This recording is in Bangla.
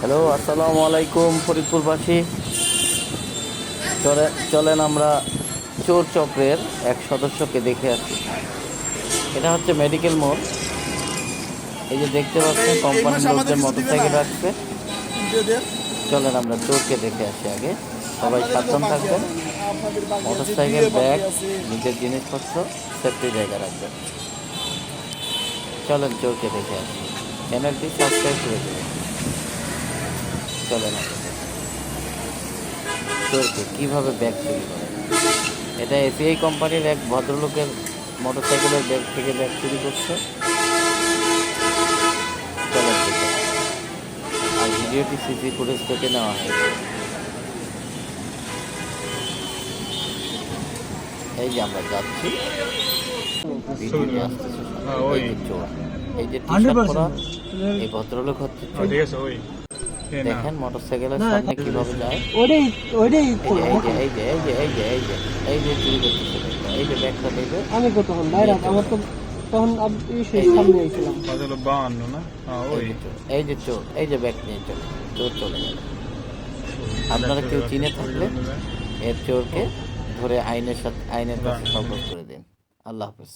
হ্যালো আসসালামু আলাইকুম ফরিদপুরবাসী। চলে চলেন আমরা চোর চক্রের এক সদস্যকে দেখে আসি। এটা হচ্ছে মেডিকেল মোড়। এই যে দেখতে পাচ্ছেন কোম্পানির লোকদের মোটর সাইকেল রাখছে। চলেন আমরা চোরকে দেখে আসি আগে। সবাই সাবধান থাকবেন। মোটরসাইকেল ব্যাগ নিজের জিনিসপত্র সেফটি জায়গা রাখবেন। চলেন চোরকে দেখে আসি। চ্যানেলটি সাবস্ক্রাইব করে দেবেন আগে দেখি। চোরকে কীভাবে ব্যাগ চুরি করে এটা এসিআই কোম্পানির এক ভদ্রলোকের মোটর সাইকেলের ব্যাগ থেকে ব্যাগ চুরি করছে। আর ভিডিওটি সিসি ফুটেজ থেকে নেওয়া হয়েছে এই যে আমরা যাচ্ছি হ্যাঁ, ওই। এই যে এই ভদ্রলোক হচ্ছে দেখেন মোটরসাইকেলের সামনে কীভাবে যায়। ওইটাই ওইটাই এই যে এই যে এই যে এই যে এই যে এই যে এই যে চুরি করতেছে এই যে ব্যাগটা দেবে আমি তো তখন বাইরে আমার তো তখন এই সেই সামনে আইছিলাম। কত হলো বাহান্ন না? ওই। এই যে চোর এই যে ব্যাগ নিয়ে চলে। চোর চলে গেল। আপনারা কেউ চিনে থাকলে এর চোরকে ধরে আইনের সাথে আইনের কাছে সর্বোচ্চ করে দিন। আল্লাহ হাফিজ।